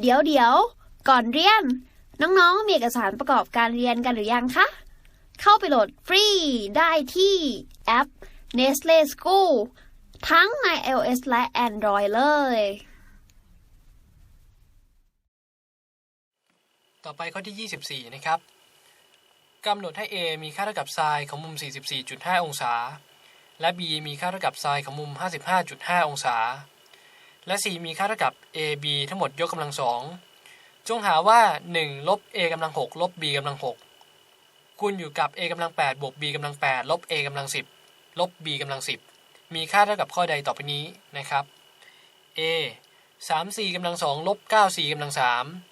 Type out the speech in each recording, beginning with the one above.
เดี๋ยวเดี๋ยว ก่อนเรียน น้องๆ มีเอกสารประกอบการเรียนกันหรือยังคะ เข้าไปโหลดฟรีได้ที่แอป Nestle School ทั้งใน iOS และ Android เลย ต่อไปข้อที่ 24 นะครับกำหนดให้ A มีค่าเท่ากับไซน์ของมุม 44.5 องศา และ B มีค่าเท่ากับไซน์ของมุม 55.5 องศา และ C มีค่าเท่ากับ AB ทั้งหมดยกกำลังสองจงหาว่า 1 ลบ A กำลัง6ลบ B กำลัง6คูณอยู่กับ A กำลัง8บวก B กำลัง8ลบ A กำลัง10ลบ B กำลัง10 มีค่าเท่ากับข้อใดต่อไปนี้นะครับ A 3 4กำลัง2ลบ9 4กำลัง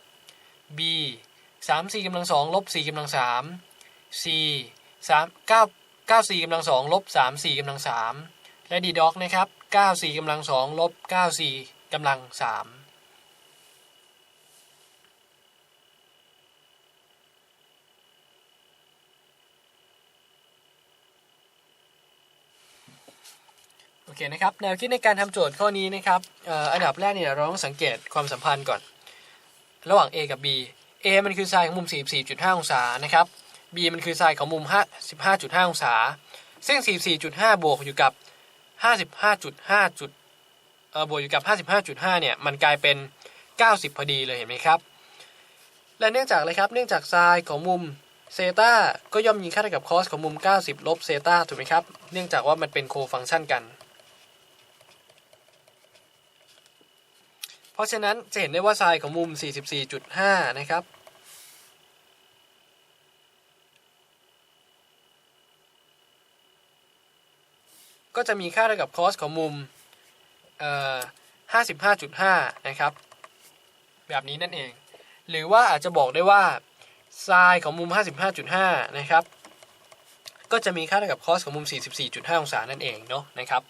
3 B สามสี่กำลังสองลบสี่กำลังสาม C สามเก้าเก้าสี่กำลังสองลบสามสี่กำลังสามและดีด็อกนะครับ เก้าสี่กำลังสองลบเก้าสี่กำลังสามโอเคนะครับแนวคิดในการทำโจทย์ข้อนี้นะครับอ่ออันดับแรกเนี่ยเราต้องสังเกตความสัมพันธ์ก่อน ระหว่าง A กับ B A มันคือไซน์ของมุม 44.5 องศานะครับ B มันคือไซน์ของมุม 55.5 องศา ซึ่ง 44.5 บวกอยู่กับ 55.5จุดเอ่อบวกอยู่กับ 55.5 เนี่ย มันกลายเป็น 90 พอดีเลยเห็นไหมครับ และเนื่องจากอะไรครับ เนื่องจากไซน์ของมุมเซตาก็ย่อมมีค่าเท่ากับคอสของมุม 90 ลบเซตาถูกไหมครับ เนื่องจากว่ามันเป็นโคฟังก์ชันกัน เพราะฉะนั้นจะเห็นได้ว่าไซน์ของมุม 44.5 นะครับ ก็จะมีค่าเท่ากับคอสของมุมเอ่อ55.5 นะครับ แบบนี้นั่นเอง หรือว่าอาจจะบอกได้ว่าไซน์ของมุม 55.5 นะครับ ก็จะมีค่าเท่ากับคอสของมุม 44.5 องศานั่นเองเนาะนะครับ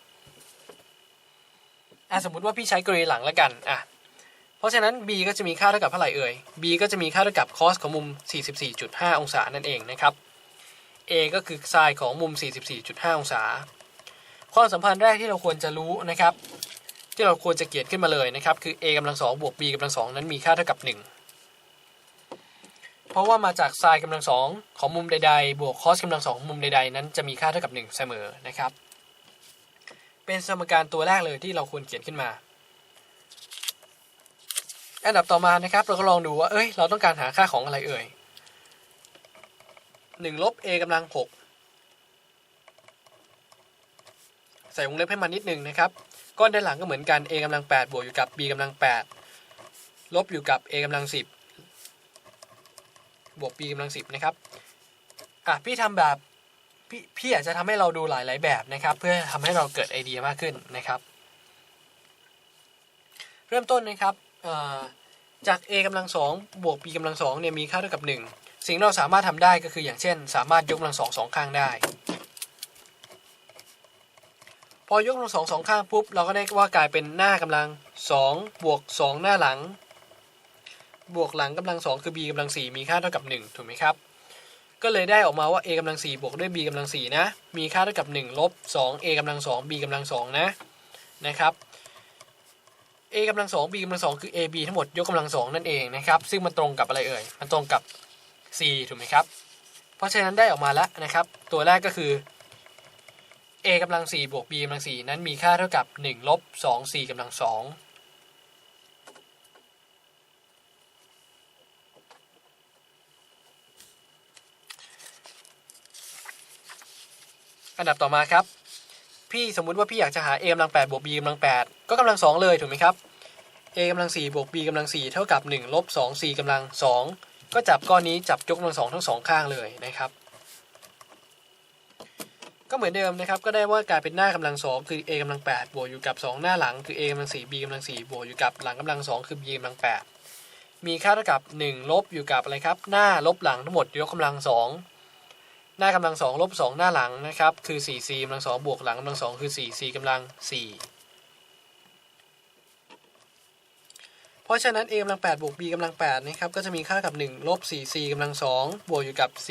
อะสมมติว่าพี่ใช้กรีหลังแล้วกันอะเพราะฉะนั้น b ก็จะมีค่าเท่ากับเท่าไหร่เอ่ย b ก็จะมีค่าเท่ากับ cos ของมุม 44.5 องศานั่นเองนะครับ a ก็คือ sin ของมุม 44.5 องศา ความสัมพันธ์แรกที่เราควรจะรู้นะครับ ที่เราควรจะเกียรขึ้นมาเลยนะครับ คือ a กำลังสองบวก b กำลังสองนั้นมีค่าเท่ากับ 1 เพราะว่ามาจากไซน์กำลังสองของมุมใดๆ บวกคอสกำลังสองมุมใดๆ นั้นจะมีค่าเท่ากับ 1 เสมอนะครับ เป็นสมการตัวแรกเลยที่เราควรเขียนขึ้นมาอันดับต่อมานะครับ เราก็ลองดูว่า เอ้ย เราต้องการหาค่าของอะไรเอ่ย1ลบ a กำลัง6 ใส่วงเล็บให้มันนิดนึงนะครับ ก้อนด้านหลังก็เหมือนกัน a กำลังแปดบวกอยู่กับ b กำลังแปดลบอยู่กับ a กำลังสิบบวก b กำลังสิบนะครับอะพี่ทำแบบพี่พี่อยากจะทำให้เราดูหลาย ๆ แบบนะครับ เพื่อทำให้เราเกิดไอเดียมากขึ้นนะครับ เริ่มต้นนะครับจาก a กำลังสองบวก b กำลังสองเนี่ยมีค่าเท่ากับ 1 สิ่งเราสามารถทำได้ก็คืออย่างเช่น สามารถยกกำลังสองสองข้างได้ พอยกลงสองสองข้างปุ๊บ เราก็ได้ว่ากลายเป็นหน้ากำลัง2บวก2หน้าหลัง บวกหลังกำลังสองคือ b กำลัง4มีค่าเท่ากับ1ถูกไหมครับ ก็เลยได้ออกมาว่า a กำลัง4บวกด้วย b กำลัง4นะ มีค่าเท่ากับ1ลบ2 a กำลัง2 b กำลัง2นะนะครับ a กำลังสอง b กำลังสองคือ ab ทั้งหมดยกกำลังสองนั่นเองนะครับ ซึ่งมันตรงกับอะไรเอ่ย มันตรงกับ c ถูกไหมครับ เพราะฉะนั้นได้ออกมาแล้วนะครับ ตัวแรกก็คือ a กำลัง4บวก b กำลัง4นั้นมีค่าเท่ากับ1ลบ2 c กำลัง2อันดับต่อมาครับ พี่สมมุติว่าพี่อยากจะหา a กำลัง8บวก b กำลัง8ก็กำลัง 2 เลยถูกไหมครับ a กำลัง4บวก b กำลัง4เท่ากับ1ลบ2 c กำลัง2ก็จับก้อนนี้จับยกกำลัง2ทั้งสองข้างเลยนะครับ ก็เหมือนเดิมนะครับ ก็ได้ว่ากลายเป็นหน้ากำลัง2คือ a กำลัง8บวกอยู่กับ 2 หน้าหลังคือ a กำลัง4 b กำลัง4บวกอยู่กับหลังกำลัง 2 คือ b กำลัง8มีค่าเท่ากับ 1 ลบอยู่กับอะไรครับ หน้าลบหลังทั้งหมดยกกำลัง 2 หน้ากำลังสองลบสองหน้าหลังนะครับคือ 4c กำลังสองบวกหลังกำลังสองคือ 4c กำลัง 4 เพราะฉะนั้น a กำลัง8บวก b กำลัง8นะครับก็จะมีค่ากับ 1 ลบ 4c กำลัง2บวกอยู่กับ c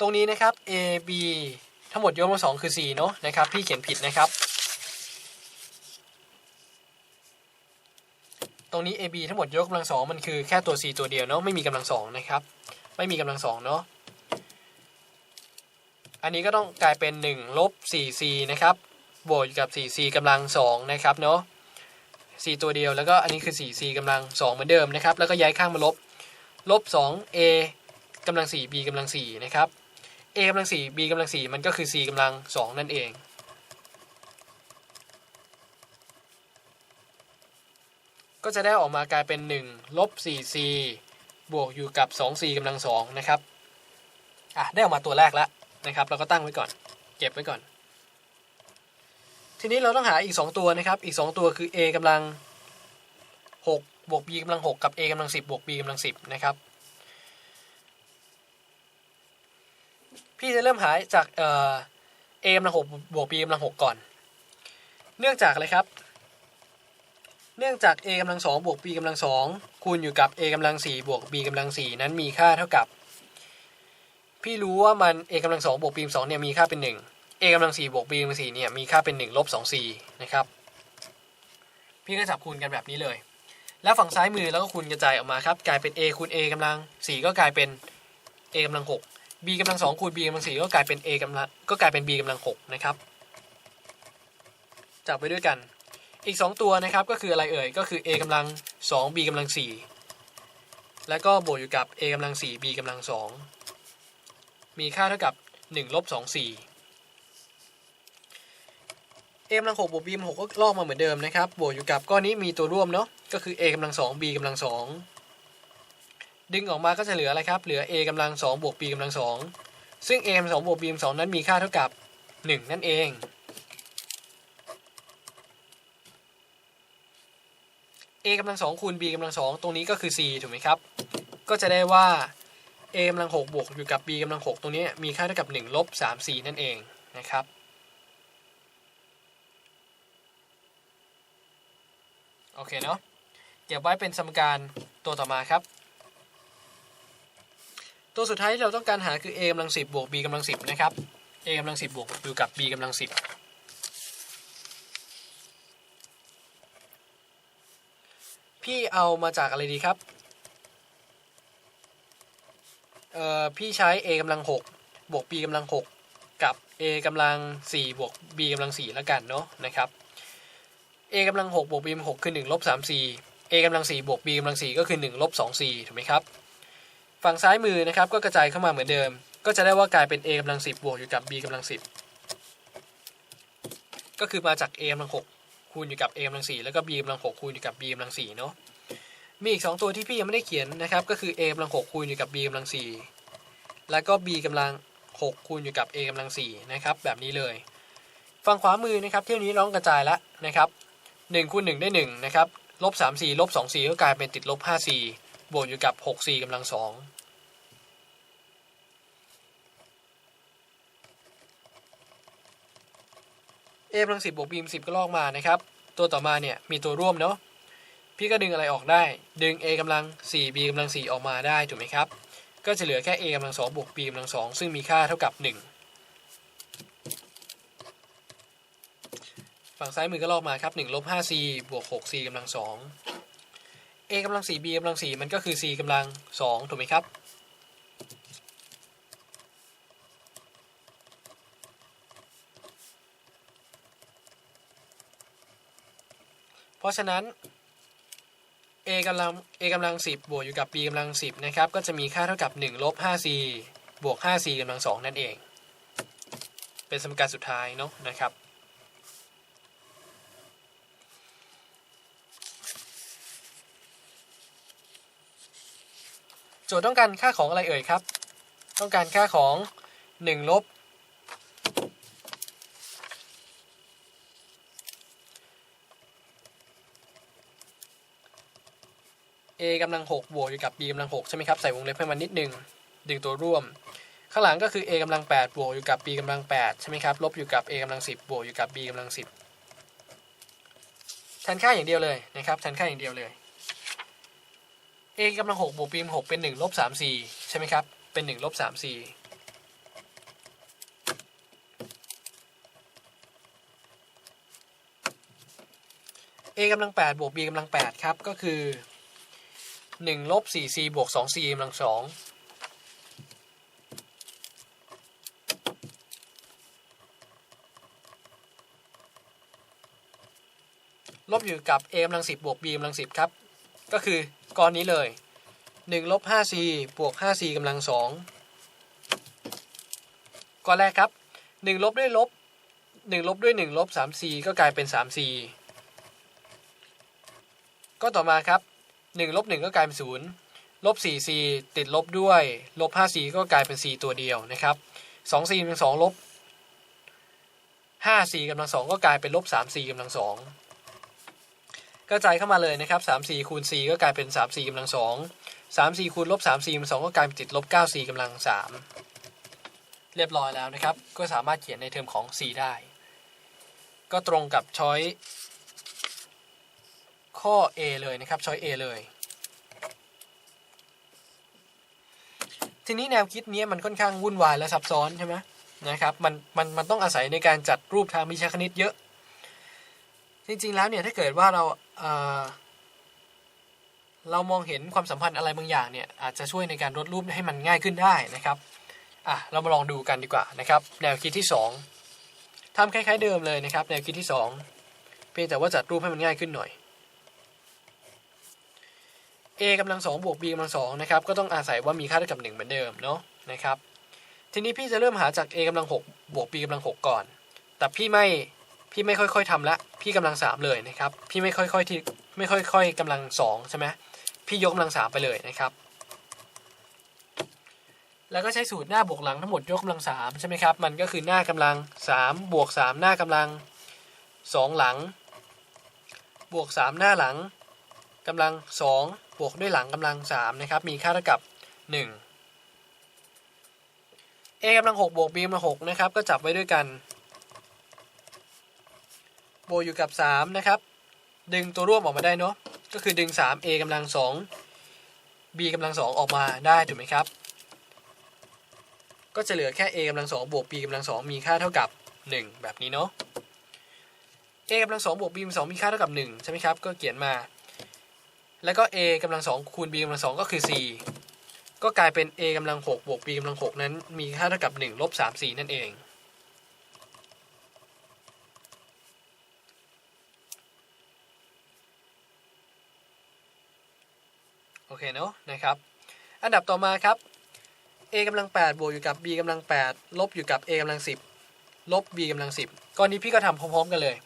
ตรงนี้นะครับ a b ทั้งหมดยกมางคือ4เนาะนะครับพี่เขียนผิดนะครับ ตรงนี้ a b ทั้งหมดยกกำลังสองมันคือแค่ตัว c ตัวเดียวเนาะไม่มีกำลังสองนะครับ ไม่มีกำลังสองเนาะอันนี้ก็ต้องกลายเป็น1ลบ 4c นะครับบวกกับ 4c กำลังสองนะครับเนาะ c ตัวเดียวแล้วก็อันนี้คือ 4c กำลัง2เหมือนเดิมนะครับ แล้วก็ย้ายข้างมาลบลบ 2a กำลัง 4b กำลัง4นะครับ a กำลัง 4b กำลัง4มันก็คือ c กำลัง2นั่นเองก็จะได้ออกมากลายเป็น1ลบ 4c บวกอยู่กับ 2c กำลัง2นะครับ อะ ได้ออกมาตัวแรกแล้วนะครับ เราก็ตั้งไว้ก่อน เก็บไว้ก่อน ทีนี้เราต้องหาอีก 2 ตัวนะครับ อีก 2 ตัวคือ a กำลัง6บวก b กำลัง6กับ a กำลัง10บวก b กำลัง10นะครับ พี่จะเริ่มหาจากเอ่อ a กำลัง6บวก b กำลัง6ก่อน เนื่องจากอะไรครับ เนื่องจาก a กำลัง2บวก b กำลัง2คูณอยู่กับ a กำลัง4บวก b กำลัง4นั้นมีค่าเท่ากับ พี่รู้ว่ามัน a กำลัง2บวก b กำลัง2เนี่ยมีค่าเป็น1 a กำลัง4บวก b กำลัง4เนี่ยมีค่าเป็น1ลบ 2c นะครับ พี่ก็จับคูณกันแบบนี้เลย แล้วฝั่งซ้ายมือแล้วก็คูณกระจายออกมาครับ กลายเป็น a คูณ a กำลัง4ก็กลายเป็น a กำลัง6 b กำลัง2คูณ b กำลัง4ก็กลายเป็น a กำลังก็กลายเป็น b กำลัง6นะครับจับไปด้วยกันอีก 2 ตัวนะครับก็คืออะไรเอ่ยก็คือ a กำลัง 2 b กำลัง 4 แล้วก็บวกอยู่กับ a กำลัง 4 b กำลัง 2 มีค่าเท่ากับ1ลบ2 4 a กำลัง6บวก b กำลัง6ก็ลอกมาเหมือนเดิมนะครับบวกอยู่กับก้อนนี้มีตัวร่วมเนาะก็คือ a กำลัง 2 b กำลัง 2 ดึงออกมาก็จะเหลืออะไรครับ เหลือ a กำลัง2บวก b กำลัง2ซึ่ง a กำลัง2บวก b กำลัง2นั้นมีค่าเท่ากับ 1 นั่นเอง a กำลัง2คูณ b กำลัง2ตรงนี้ก็คือ c ถูกไหมครับ ก็จะได้ว่า a กำลัง6บวกอยู่กับ b กำลัง6ตรงนี้มีค่าเท่ากับ1ลบ 3c นั่นเองนะครับโอเคเนาะเก็บไว้เป็นสมการตัวต่อมาครับ ตัวสุดท้ายที่เราต้องการหาคือ a กำลัง10บวก b กำลัง10นะครับ a กำลัง10บวกอยู่กับ b กำลัง10พี่เอามาจากอะไรดีครับเอ่อพี่ใช้ a กำลัง6บวก b กำลัง6กับ a กำลัง4บวก b กำลัง4แล้วกันเนาะนะครับ a กำลัง6บวก b กำลัง6คือ1ลบ 3c a กำลัง4บวก b กำลัง4ก็คือ1ลบ 2c ถูกไหมครับ ฝั่งซ้ายมือนะครับก็กระจายเข้ามาเหมือนเดิม ก็จะได้ว่ากลายเป็น a กำลัง10 บวกอยู่กับ b กำลัง10 ก็คือมาจาก a กำลัง6คูณอยู่กับ a กำลัง4แล้วก็ b กำลัง6คูณอยู่กับ b กำลัง4เนาะมีอีก 2 ตัวที่พี่ยังไม่ได้เขียนนะครับ ก็คือ a กำลัง6คูณอยู่กับ b กำลัง4แล้วก็ b กำลัง6คูณอยู่กับ a กำลัง4นะครับแบบนี้เลยฝั่งขวามือนะครับเที่ยวนี้ร้องกระจายแล้วนะครับ1คูณ1ได้1นะครับลบ 3c ลบ 2c ก็กลายเป็นติดลบ 5c บวกอยู่กับ 6c กำลัง2 a กำลัง10บวก b กำลัง10ก็ลอกมานะครับ ตัวต่อมาเนี่ยมีตัวร่วมเนาะพี่ก็ดึงอะไรออกได้ ดึง a กำลัง 4 b กำลัง 4 ออกมาได้ถูกไหมครับ ก็จะเหลือแค่ a กำลัง2บวก b กำลัง2ซึ่งมีค่าเท่ากับ 1 ฝั่งซ้ายมือก็ลอกมาครับ 1 ลบ 5c บวก 6c กำลัง2 a กำลัง 4 b กำลัง 4 มันก็คือ c กำลัง 2 ถูกไหมครับ เพราะฉะนั้น a กำลัง a กำลัง 10 บวกอยู่กับ b กำลัง 10 นะครับ ก็จะมีค่าเท่ากับ 1 ลบ 5c บวก 5c กำลัง 2 นั่นเอง เป็นสมการสุดท้ายเนาะนะครับ โจทย์ต้องการค่าของอะไรเอ่ยครับ ต้องการค่าของ1ลบ a กำลัง6บวกอยู่กับ b กำลัง6ใช่ไหมครับ ใส่วงเล็บให้มันนิดนึงดึงตัวร่วม ข้างหลังก็คือ a กำลัง8บวกอยู่กับ b กำลัง8ใช่ไหมครับ ลบอยู่กับ a กำลัง10บวกอยู่กับ b กำลัง10แทนค่าอย่างเดียวเลยนะครับแทนค่าอย่างเดียวเลย a กำลังหกบวก b หกเป็นหนึ่งลบสามสี่ใช่ไหมครับ เป็นหนึ่งลบสามสี่เอกำลังแปดบวก b กำลังแปดครับ ก็คือหนึ่งลบสี่ c บวกสอง c กำลังสองลบอยู่กับ a กำลังสิบบวก b กำลังสิบครับ ก็คือ กรณีเลย1ลบ 5c บวก 5c กำลัง2ก้อนแรกครับ 1 ลบด้วยลบ 1 ลบด้วย 1 ลบ 3c ก็กลายเป็น 3c ก็ต่อมาครับ 1 ลบ 1 ก็กลายเป็น 0 ลบ 4c ติดลบด้วย ลบ 5c ก็กลายเป็น c ตัวเดียวนะครับ 2c กำลัง2ลบ 5c กำลัง2ก็กลายเป็นลบ 3c กำลัง2 กระจายเข้ามาเลยนะครับ 3c คูณ c ก็กลายเป็น 3c กำลัง2 3c คูณลบ 3c กำลัง2ก็กลายเป็นติดลบ 9c กำลัง3เรียบร้อยแล้วนะครับ ก็สามารถเขียนในเทอมของ c ได้ ก็ตรงกับช้อยข้อ A เลยนะครับช้อย A เลย ทีนี้แนวคิดนี้มันค่อนข้างวุ่นวายและซับซ้อนใช่ไหมนะครับมันมันมันต้องอาศัยในการจัดรูปทางวิชาคณิตเยอะ จริง ๆ แล้วเนี่ยถ้าเกิดว่าเราเอ่อเรามองเห็นความสัมพันธ์อะไรบางอย่างเนี่ยอาจจะช่วยในการลดรูปให้มันง่ายขึ้นได้นะครับอะเรามาลองดูกันดีกว่านะครับ แนวคิดที่ 2ทำคล้าย ๆเดิมเลยนะครับ แนวคิดที่ 2 เพียงแต่ว่าจัดรูปให้มันง่ายขึ้นหน่อย a กำลัง2บวก b กำลัง2นะครับก็ต้องอาศัยว่ามีค่าเท่ากับ 1 เหมือนเดิมเนาะนะครับทีนี้พี่จะเริ่มหาจาก a กำลัง6บวก b กำลัง6ก่อน แต่พี่ไม่ พี่ไม่ค่อยๆทำละพี่กำลัง3เลยนะครับ พี่ไม่ค่อยๆที่ไม่ค่อยๆกำลัง2ใช่ไหมพี่ยกกำลัง3ไปเลยนะครับ แล้วก็ใช้สูตรหน้าบวกหลังทั้งหมดยกกำลัง3ใช่ไหมครับ มันก็คือหน้ากำลัง3บวก3หน้ากำลัง2หลัง บวก3หน้าหลังกำลัง2บวกด้วยหลังกำลัง3นะครับ มีค่าเท่ากับ1 a กำลัง6บวก b กำลัง6นะครับ ก็จับไว้ด้วยกัน บวกอยู่กับ 3 นะครับ ดึงตัวร่วมออกมาได้เนาะก็คือดึง 3a กำลัง 2 b กำลัง 2 ออกมาได้ถูกไหมครับ ก็จะเหลือแค่ a กำลัง 2 บวก b กำลัง 2 มีค่าเท่ากับ 1 แบบนี้เนาะ a กำลัง 2 บวก b กำลัง 2 มีค่าเท่ากับ 1 ใช่ไหมครับ ก็เขียนมา แล้วก็ a กำลัง 2 คูณ b กำลัง 2 ก็คือ 4 ก็กลายเป็น a กำลัง 6 บวก b กำลัง 6 นั้นมีค่าเท่ากับ 1 ลบ 3 4 นั่นเอง เคเนาะนะครับอันดับต่อมาครับ a กำลัง8บวกอยู่กับ b กำลัง8ลบอยู่กับ a กำลัง10ลบ b กำลัง10ก้อนนี้พี่ก็ทำพร้อมๆกันเลย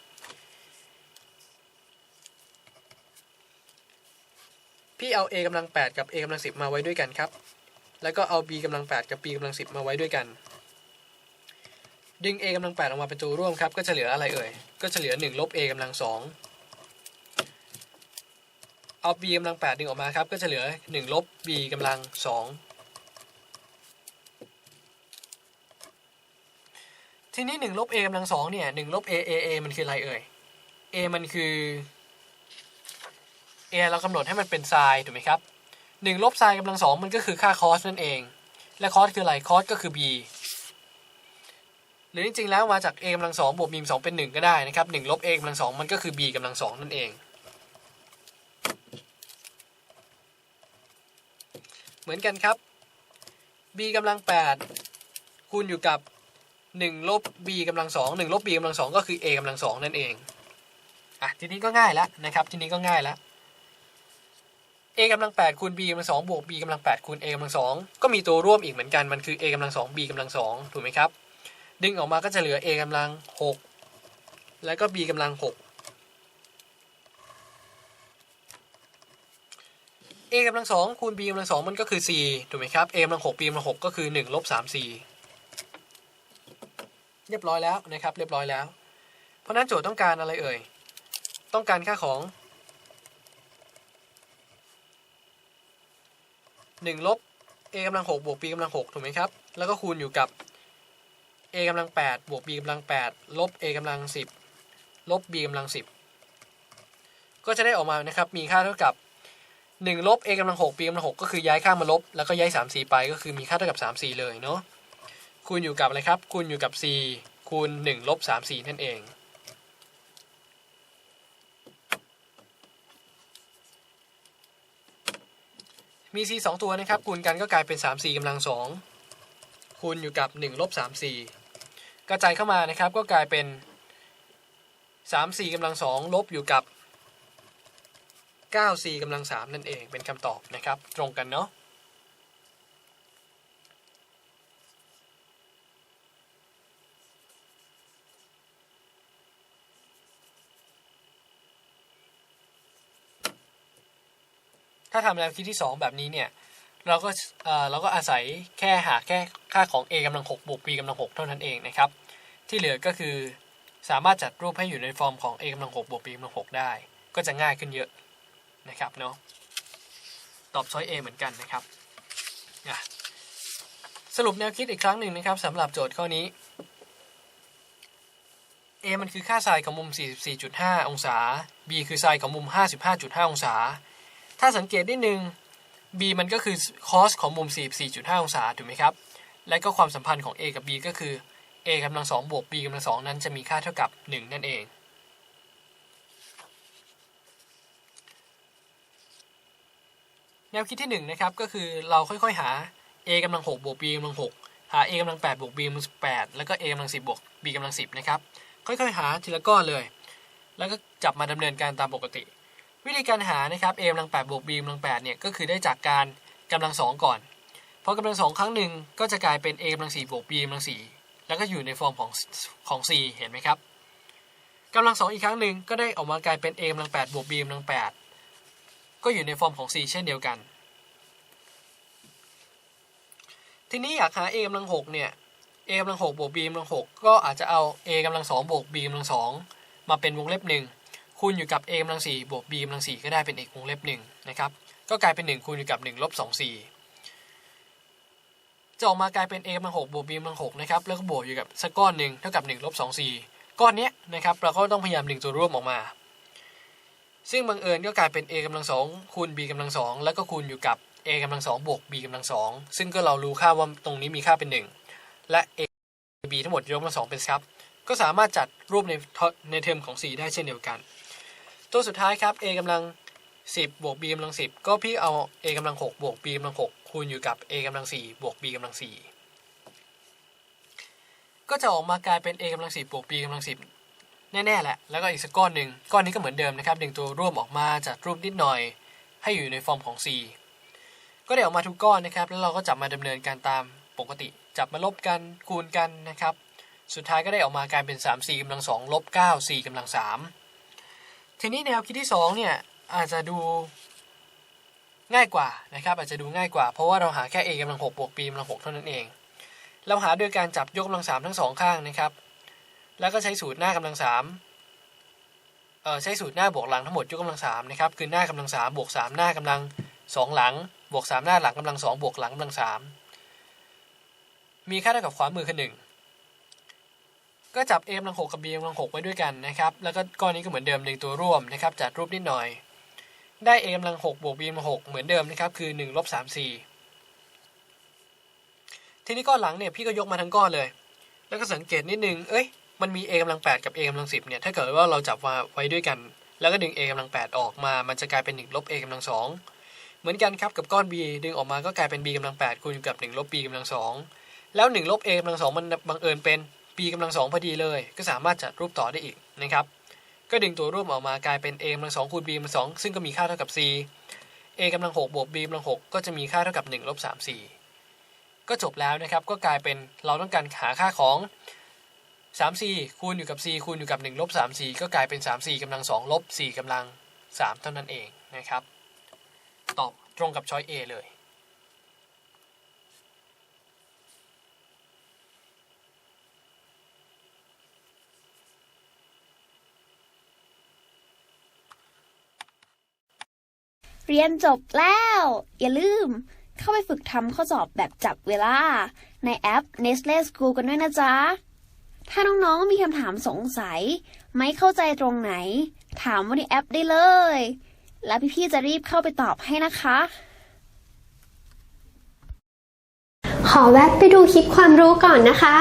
พี่เอา a กำลัง8กับ a กำลัง10มาไว้ด้วยกันครับ แล้วก็เอา b กำลัง8กับ b กำลัง10มาไว้ด้วยกัน ดึง a กำลัง8ออกมาเป็นตัวร่วมครับ ก็จะเหลืออะไรเอ่ย ก็จะเหลือ1ลบ a กำลัง2 เอา b กำลัง8ดึงออกมาครับ ก็จะเหลือ1ลบ b กำลัง2ทีนี้1ลบ a กำลัง2เนี่ย1ลบ a a a มันคืออะไรเอ่ย a มันคือ a เรากำหนดให้มันเป็นไซน์ถูกไหมครับ1ลบไซน์กำลัง2มันก็คือค่าคอสนั่นเอง และคอสคืออะไรคอสก็คือ b หรือจริงๆแล้วมาจาก a กำลัง2บวก b กำลัง2เป็น 1 ก็ได้นะครับ1ลบ a กำลัง2มันก็คือ b กำลัง2นั่นเอง เห มือนกันครับ b กำลัง8คูณอยู่กับ1ลบ b กำลัง2 1ลบ b กำลัง2ก็คือ a กำลัง2นั่นเองอะทีนี้ก็ง่ายแล้วนะครับ ทีนี้ก็ง่ายแล้ว a กำลัง8คูณ b กำลัง2บวก b กำลัง8คูณ a กำลัง2ก็มีตัวร่วมอีกเหมือนกันมันคือ a กำลัง2 b กำลัง2ถูกไหมครับ ดึงออกมาก็จะเหลือ a กำลัง6แล้วก็ b กำลัง6 a กำลัง2คูณ b กำลัง2มันก็คือ c ถูกไหมครับ a กำลัง6 b กำลัง6ก็คือ1ลบ3 c เรียบร้อยแล้วนะครับ เรียบร้อยแล้ว เพราะนั้นโจทย์ต้องการอะไรเอ่ย ต้องการค่าของ1ลบ a กำลัง6บวก b กำลัง6ถูกไหมครับ แล้วก็คูณอยู่กับ a กำลัง8บวก b กำลัง8ลบ a กำลัง10ลบ b กำลัง10 ก็จะได้ออกมานะครับ มีค่าเท่ากับ หนึ่งลบ a กำลังห6 b กำลังหก็คือย้ายข้างมาลบ แล้วก็ย้าย3 4ไปก็คือมีค่าเท่ากับ3 4เลยเนาะคูณอยู่กับอะไรครับ คูณอยู่กับ 4 คูณ1ลบ3 4นั่นเองมี c 2 ตัวนะครับ คูณกันก็กลายเป็น 3 4กำลัง 2 คูณอยู่กับ1ลบ3 4กระจายเข้ามานะครับ ก็กลายเป็น 3 4กำลัง 2 ลบอยู่กับ 9 4กำลัง3นั่นเองเป็นคำตอบนะครับ ตรงกันเนาะถ้าทำแนวคิดที่ 2 แบบนี้เนี่ย เราก็เอ่อเราก็อาศัยแค่หาแค่ค่าของ a กำลัง6บวก b กำลัง6เท่านั้นเองนะครับ ที่เหลือก็คือสามารถจัดรูปให้อยู่ในฟอร์มของ a กำลัง6บวก b กำลัง6ได้ ก็จะง่ายขึ้นเยอะ นะครับเนาะตอบช้อย A เหมือนกันนะครับสรุปแนวคิดอีกครั้งหนึ่งนะครับสำหรับโจทย์ข้อนี้ A มันคือค่าไซน์ของมุม 44.5 องศา B คือไซน์ของมุม 55.5 องศา ถ้าสังเกตนิดนึง b มันก็คือ cos ของมุม 44.5 องศาถูกไหมครับ และก็ความสัมพันธ์ของ a กับ b ก็คือ a กำลัง2บวก b กำลัง2นั้นจะมีค่าเท่ากับ 1 นั่นเอง แนวคิดที่1นนะครับก็คือเราค่อยๆหา a กำลัง6บวก b กำลัง6หา a กำลัง8บวก b กำลัง8แล้วก็ a กำลัง10บวก b กำลัง10นะครับค่อยๆ หาทีละก้อนเลย แล้วก็จับมาดำเนินการตามปกติ วิธีการหานะครับ a กำลัง8บวก b กำลัง8เนี่ยก็คือได้จากการกำลัง 2 ก่อนพอกำลัง2ครั้งหนึ่งก็จะกลายเป็น a กำลัง4บวก b กำลัง4แล้วก็อยู่ในฟอร์มของของ c เห็นไหมครับกำลัง2อีกครั้งหนึ่งก็ได้ออกมากลายเป็น a กำลัง8บวก b กำลัง8 ก็อยู่ในฟอร์มของ c เช่นเดียวกัน ทีนี้อยากหา a กำลัง6เนี่ย a กำลัง6บวก b กำลัง6ก็อาจจะเอา a กำลัง2บวก b กำลัง2มาเป็นวงเล็บหนึ่งคูณอยู่กับ a กำลัง4บวก b กำลัง4ก็ได้เป็นเอกวงเล็บ1นะครับก็กลายเป็น 1 คูณอยู่กับ1ลบ2 4จะออกมากลายเป็น a กำลัง6บวก b กำลัง6นะครับแล้วก็บวกอยู่กับสักก้อนหนึ่งเท่ากับ1ลบ2 4ก้อนเนี้ยนะครับเราก็ต้องพยายามดึงตัวร่วมออกมา ซึ่งบังเอิญก็กลายเป็น a กำลัง2คูณ b กำลัง2แล้วก็คูณอยู่กับ a กำลัง2บวก b กำลัง2ซึ่งก็เรารู้ค่าว่าตรงนี้มีค่าเป็น 1 และ a b ทั้งหมดยกกำลัง2เป็นครับก็สามารถจัดรูปในในเทอมของ c ได้เช่นเดียวกัน ตัวสุดท้ายครับ a กำลัง 10 บวก b กำลัง 10 ก็พี่เอา a กำลัง 6 บวก b กำลัง 6 คูณอยู่กับ a กำลัง 4 บวก b กำลัง 4 ก็จะออกมากลายเป็น a กำลัง 10 บวก b กำลัง 10 แน่ๆแหละ แล้วก็อีกสักก้อนหนึ่งก้อนนี้ก็เหมือนเดิมนะครับดึงตัวร่วมออกมาจัดรูปนิดหน่อย ให้อยู่ในฟอร์มของ c ก็ได้ออกมาทุกก้อนนะครับ แล้วเราก็จับมาดำเนินการตามปกติ จับมาลบกันคูณกันนะครับ สุดท้ายก็ได้ออกมากลายเป็น 3 4กำลัง2ลบ9 4กำลัง3ทีนี้แนวคิดที่ 2 เนี่ยอาจจะดูง่ายกว่านะครับ อาจจะดูง่ายกว่า เพราะว่าเราหาแค่ a กำลัง6บวก b กำลัง6เท่านั้นเอง เราหาโดยการจับยกกำลัง3ทั้งสองข้างนะครับ แล้วก็ใช้สูตรหน้ากำลัง3เอ่อใช้สูตรหน้าบวกหลังทั้งหมดยกกำลัง3นะครับคือหน้ากำลัง3บวก3หน้ากำลัง2หลังบวก3หน้าหลังกำลัง2บวกหลังกำลัง3มีค่าเท่ากับขวามือคือ1ก็จับ a กำลัง6กับ b กำลัง6ไว้ด้วยกันนะครับแล้วก็ก้อนนี้ก็เหมือนเดิมดึงตัวร่วมนะครับจัดรูปนิดหน่อย ได้ a กำลัง6บวก b กำลัง6เหมือนเดิมนะครับคือ1ลบ3 4ทีนี้ก้อนหลังเนี่ยพี่ก็ยกมาทั้งก้อนเลย แล้วก็สังเกตนิดนึงเอ้ย มันมี a กำลัง8กับ a กำลัง10เนี่ย ถ้าเกิดว่าเราจับมาไว้ด้วยกัน แล้วก็ดึง a กำลัง8ออกมา มันจะกลายเป็น1ลบ a กำลัง2เหมือนกันครับกับก้อน b ดึงออกมาก็กลายเป็น b กำลัง8คูณกับ1ลบ b กำลัง2แล้ว1ลบ a กำลัง2มันบังเอิญเป็น b กำลัง2พอดีเลย ก็สามารถจัดรูปต่อได้อีกนะครับ ก็ดึงตัวร่วมออกมากลายเป็น a กำลัง2คูณ b กำลัง2ซึ่งก็มีค่าเท่ากับ c a กำลัง6บวก b กำลัง6ก็จะมีค่าเท่ากับ1ลบ3 4ก็จบแล้วนะครับ ก็กลายเป็นเราต้องการหาค่าของ 3 4คูณอยู่กับ c คูณอยู่กับ1ลบ3 4ก็กลายเป็น3 4กำลัง2ลบ4กำลัง 3 เท่านั้นเองนะครับ ตอบตรงกับช้อย A เลย เรียนจบแล้ว อย่าลืมเข้าไปฝึกทำข้อสอบแบบจับเวลา ในแอป Nestle School กันด้วยนะจ๊ะ ถ้าน้องๆมีคำถามสงสัย ไม่เข้าใจตรงไหน ถามว่าในแอปได้เลย แล้วพี่ๆจะรีบเข้าไปตอบให้นะคะ ขอแวะไปดูคลิปความรู้ก่อนนะคะ